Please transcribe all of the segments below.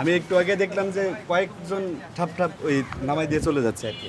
আমি একটু আগে দেখলাম যে কয়েকজন ঠাপ ঠাপ ওই নামাই দিয়ে চলে যাচ্ছে আর কি।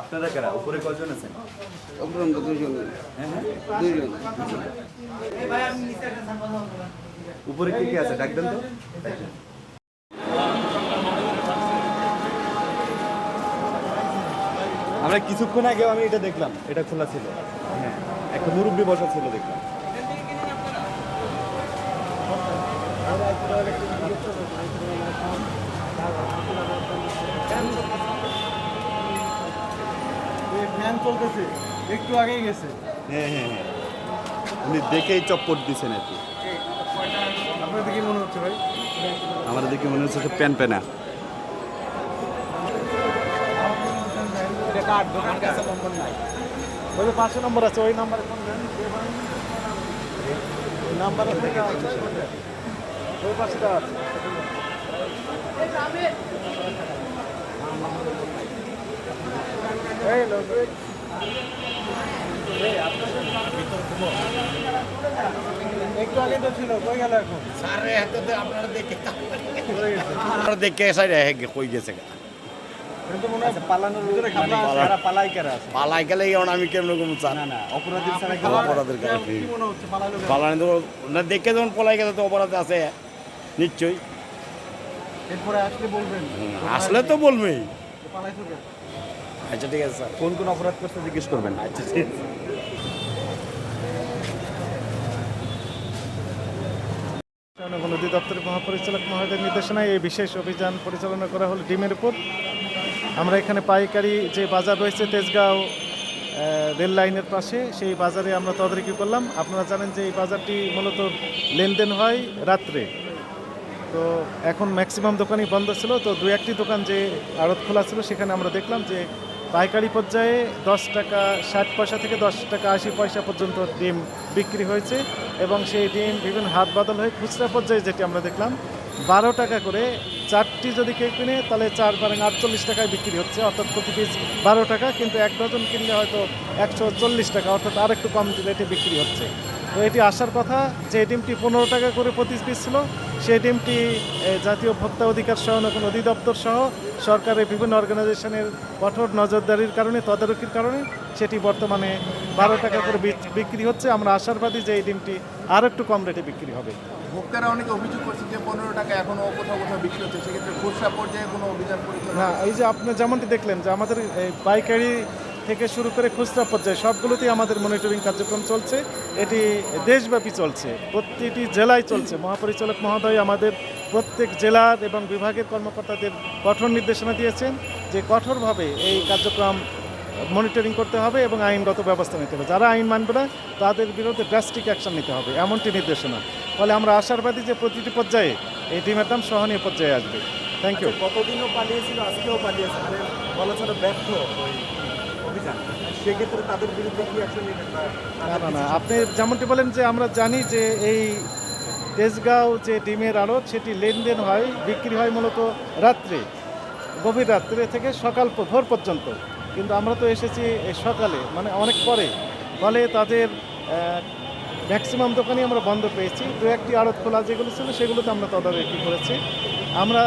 আপনারা কারা? উপরে কজন আছেন? হ্যাঁ হ্যাঁ? উপরে কে কে আছে? ডাক দেন তো। আমরা কিছুক্ষণ আগেও আমি এটা দেখলাম। এটা খোলা ছিল। হ্যাঁ একটা মুরব্বী বসা ছিল দেখলাম। ফ্যান চলতেছে একটু আগেই গেছে। হ্যাঁ হ্যাঁ হ্যাঁ। উনি দেখেই চপ্পট দিচ্ছেন আর কি। আপনাদের কি মনে হচ্ছে ভাই? আমার দেখে মনে হচ্ছে প্যান প্যানা। এটা দোকান কাছে নম্বর নাই। ওই পাঁচশো নম্বর আছে ওই নাম্বারে ফোন দেন। ওই নাম্বার আছে ওই পাঁচটা আছে। এই লোক কিন্তু মনে পালানোর ভিতরে খাবলা আছে। যারা পালাই কারা আছে পালাই গেলে আমি কেমন না না অপরাধীর ছাড়া অপরাধের কাছে। কি মনে হচ্ছে পালালো কেন? পালানি তো না দেখে যখন পলাই গেছে তো অপরাধ আছে নিশ্চয়ই আসলে তো বলবেই? আচ্ছা ঠিক আছে স্যার। কোন কোন অপরাধ করতে জিজ্ঞেস করবেন। আচ্ছা ঠিক আছে। অধিদপ্তরের মহাপরিচালক মহোদয়ের নির্দেশনায় এই বিশেষ অভিযান পরিচালনা করা হলো ডিমের উপর। আমরা এখানে পাইকারি যে বাজার রয়েছে তেজগাঁও রেল লাইনের পাশে সেই বাজারে আমরা তদারকি করলাম। আপনারা জানেন যে এই বাজারটি মূলত লেনদেন হয় রাত্রে। তো এখন ম্যাক্সিমাম দোকানই বন্ধ ছিল। তো দু একটি দোকান যে আড়ত খোলা ছিল সেখানে আমরা দেখলাম যে পাইকারি পর্যায়ে দশ টাকা, ষাট পয়সা থেকে দশ টাকা, আশি পয়সা পর্যন্ত ডিম বিক্রি হয়েছে এবং সেই ডিম বিভিন্ন হাত বদল হয়ে খুচরা পর্যায়ে যেটি আমরা দেখলাম, বারো টাকা করে চারটি যদি কেউ কিনে, তাহলে চার বারেং আটচল্লিশ টাকায় বিক্রি হচ্ছে, অর্থাৎ প্রতি পিস বারো টাকা, কিন্তু এক ডজন কিনলে হয়তো একশো চল্লিশ টাকা, অর্থাৎ আর একটু কম রেটে বিক্রি হচ্ছে। তো এটি আসার কথা, যে ডিমটি পনেরো টাকা করে প্রতি পিস ছিল সেই ডিমটি এ, জাতীয় ভোক্তা অধিকার সহায়ক অধিদপ্তর সহ সরকারের বিভিন্ন অর্গানাইজেশনের কঠোর নজরদারির কারণে তদারকির কারণে সেটি বর্তমানে বারো টাকা করে বিক্রি হচ্ছে। আমরা আশাবাদী যে এই ডিমটি আর একটু কম রেটে বিক্রি হবে। ভোক্তারা অনেকে অভিযোগ করছে যে পনেরো টাকা এখনও কোথাও কোথাও বিক্রি হচ্ছে। সেক্ষেত্রে খুচরা পর্যায়ে কোনো অভিযান না এই যে আপনি যেমনটি দেখলেন যে আমাদের এই পাইকারি থেকে শুরু করে খুচরা পর্যায়ে সবগুলোতেই আমাদের মনিটরিং কার্যক্রম চলছে। এটি দেশব্যাপী চলছে। প্রতিটি জেলায় চলছে। মহাপরিচালক মহোদয় আমাদের প্রত্যেক জেলার এবং বিভাগের কর্মকর্তাদের কঠোর নির্দেশনা দিয়েছেন যে কঠোরভাবে এই কার্যক্রম মনিটরিং করতে হবে এবং আইনগত ব্যবস্থা নিতে হবে। যারা আইন মানবে না, তাদের বিরুদ্ধে ড্রাস্টিক অ্যাকশন নিতে হবে, এমনটি নির্দেশনা। ফলে আমরা আশাবাদী যে প্রতিটি পর্যায়ে এই ডিমের দাম সহনীয় পর্যায়ে আসবে। থ্যাংক ইউ কতদিনও পালিয়েছিল? আজকেও পালিয়েছে। মানে বলা ব্যর্থ। অভিযান, সেক্ষেত্রে তাদের বিরুদ্ধে কি না না না, আপনি যেমনটি বলেন যে আমরা জানি যে এই তেজগাঁও যে ডিমের আড়ত, সেটি লেনদেন হয়, বিক্রি হয় মূলত রাত্রে, গভীর রাত্রে থেকে সকাল ভোর পর্যন্ত। কিন্তু আমরা তো এসেছি সকালে মানে অনেক পরে। ফলে তাদের ম্যাক্সিমাম দোকানই আমরা বন্ধ পেয়েছি। দু একটি আড়ত খোলা যেগুলো ছিল, সেগুলোতে আমরা তদারকি করেছি। আমরা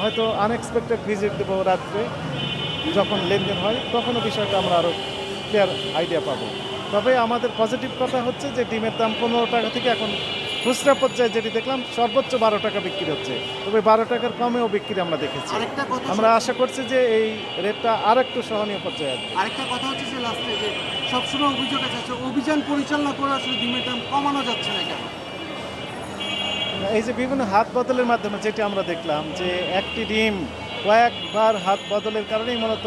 হয়তো আনএক্সপেক্টেড ভিজিট দেবো রাত্রে। যখন লেনদেন হয় তখনও বিষয়টা আমরা আরও ক্লিয়ার আইডিয়া পাবো। তবে আমাদের পজিটিভ কথা হচ্ছে যে ডিমের দাম পনেরো টাকা থেকে এখন খুচরা পর্যায়ে যেটি দেখলাম সর্বোচ্চ বারো টাকা বিক্রি হচ্ছে। তবে বারো টাকার কমেও বিক্রি আমরা দেখেছি। আমরা আশা করছি যে এই রেটটা আর একটু সহনীয় পর্যায়ে আসবে। আরেকটা কথা হচ্ছে যে লাস্টে যে সবসময় অভিযোগ আছে অভিযান পরিচালনা করে আসলে ডিমের দাম কমানো যাচ্ছে না কেন? এই যে বিভিন্ন হাত বদলের মাধ্যমে যেটি আমরা দেখলাম যে একটি ডিম কয়েকবার হাত বদলের কারণেই মূলত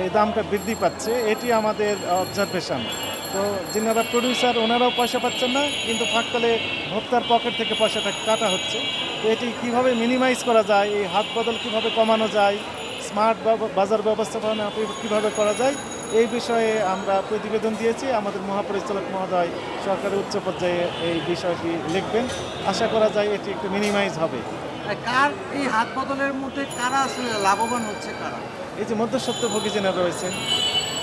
এই দামটা বৃদ্ধি পাচ্ছে। এটি আমাদের অবজারভেশন তো যিনারা প্রডিউসার ওনারাও পয়সা পাচ্ছেন না, কিন্তু ফাঁকতালে ভোক্তার পকেট থেকে পয়সাটা কাটা হচ্ছে। তো এটি কীভাবে মিনিমাইজ করা যায়, এই হাত বদল কীভাবে কমানো যায় স্মার্ট বাজার ব্যবস্থাপনা কীভাবে করা যায়, এই বিষয়ে আমরা প্রতিবেদন দিয়েছি। আমাদের মহাপরিচালক মহোদয় সরকারের উচ্চ পর্যায়ে এই বিষয়টি লিখবেন। আশা করা যায় এটি একটু মিনিমাইজ হবে। কার এই হাত বদলের মধ্যে কারা আসলে লাভবান হচ্ছে কারা? এই যে মধ্যস্বত্বভোগী যেনারা রয়েছেন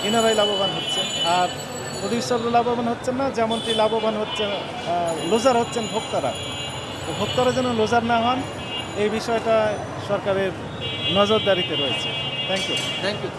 এনারাই লাভবান হচ্ছে। আর প্রডিউসাররা লাভবান হচ্ছেন না যেমনটি লাভবান হচ্ছে লোজার হচ্ছেন ভোক্তারা। ভোক্তারা যেন লোজার না হন এই বিষয়টা সরকারের নজরদারিতে রয়েছে। Thank you thank you